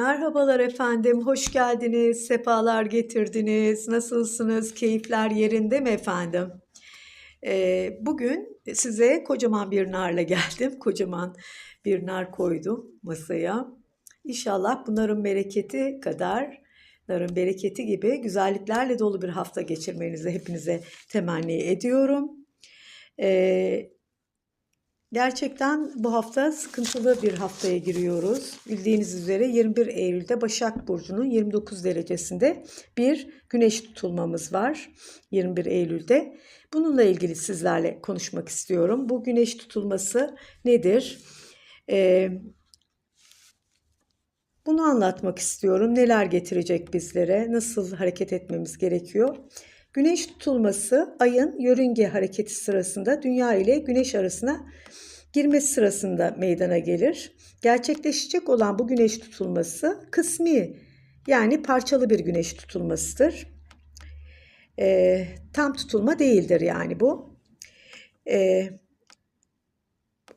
Merhabalar efendim, hoş geldiniz, sefalar getirdiniz. Nasılsınız, keyifler yerinde mi efendim? Ee, bugün size kocaman bir narla geldim. Kocaman bir nar koydum masaya. İnşallah bunların bereketi kadar, narın bereketi gibi güzelliklerle dolu bir hafta geçirmenizi hepinize temenni ediyorum. Ee, Gerçekten bu hafta sıkıntılı bir haftaya giriyoruz. Bildiğiniz üzere 21 Eylül'de Başak Burcu'nun 29 derecesinde bir güneş tutulmamız var. 21 Eylül'de. Bununla ilgili sizlerle konuşmak istiyorum. Bu güneş tutulması nedir? Ee, bunu anlatmak istiyorum. Neler getirecek bizlere? Nasıl hareket etmemiz gerekiyor? Güneş tutulması ayın yörünge hareketi sırasında dünya ile güneş arasına girmesi sırasında meydana gelir. Gerçekleşecek olan bu güneş tutulması kısmi yani parçalı bir güneş tutulmasıdır. E, tam tutulma değildir yani bu. E,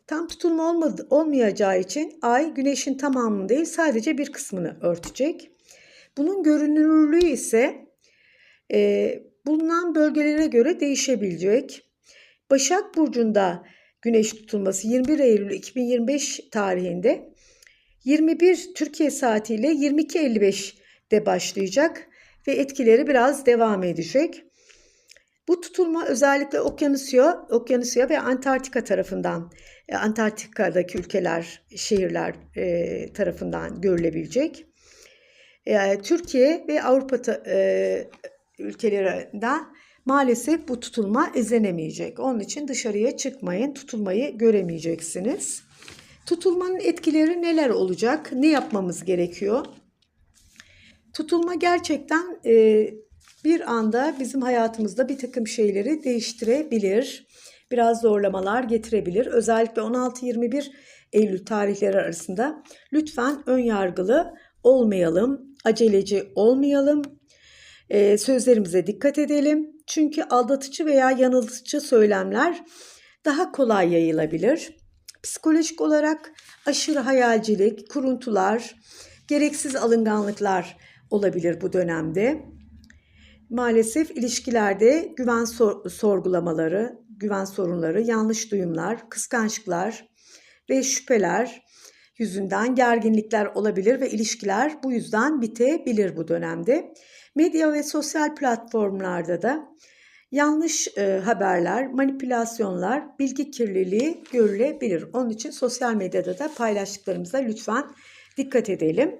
tam tutulma olmadı, olmayacağı için ay güneşin tamamını değil sadece bir kısmını örtecek. Bunun görünürlüğü ise e, bulunan bölgelere göre değişebilecek. Başak Burcu'nda güneş tutulması 21 Eylül 2025 tarihinde 21 Türkiye saatiyle 22.55'de başlayacak ve etkileri biraz devam edecek. Bu tutulma özellikle Okyanusya, Okyanusya ve Antarktika tarafından, e, Antarktika'daki ülkeler, şehirler e, tarafından görülebilecek. E, Türkiye ve Avrupa e, ülkelerinden maalesef bu tutulma izlenemeyecek. Onun için dışarıya çıkmayın, tutulmayı göremeyeceksiniz. Tutulmanın etkileri neler olacak? Ne yapmamız gerekiyor? Tutulma gerçekten e, bir anda bizim hayatımızda bir takım şeyleri değiştirebilir. Biraz zorlamalar getirebilir. Özellikle 16-21 Eylül tarihleri arasında lütfen ön yargılı olmayalım, aceleci olmayalım. E, sözlerimize dikkat edelim. Çünkü aldatıcı veya yanıltıcı söylemler daha kolay yayılabilir. Psikolojik olarak aşırı hayalcilik, kuruntular, gereksiz alınganlıklar olabilir bu dönemde. Maalesef ilişkilerde güven sor- sorgulamaları, güven sorunları, yanlış duyumlar, kıskançlıklar ve şüpheler yüzünden gerginlikler olabilir ve ilişkiler bu yüzden bitebilir bu dönemde. Medya ve sosyal platformlarda da yanlış e, haberler, manipülasyonlar, bilgi kirliliği görülebilir. Onun için sosyal medyada da paylaştıklarımıza lütfen dikkat edelim.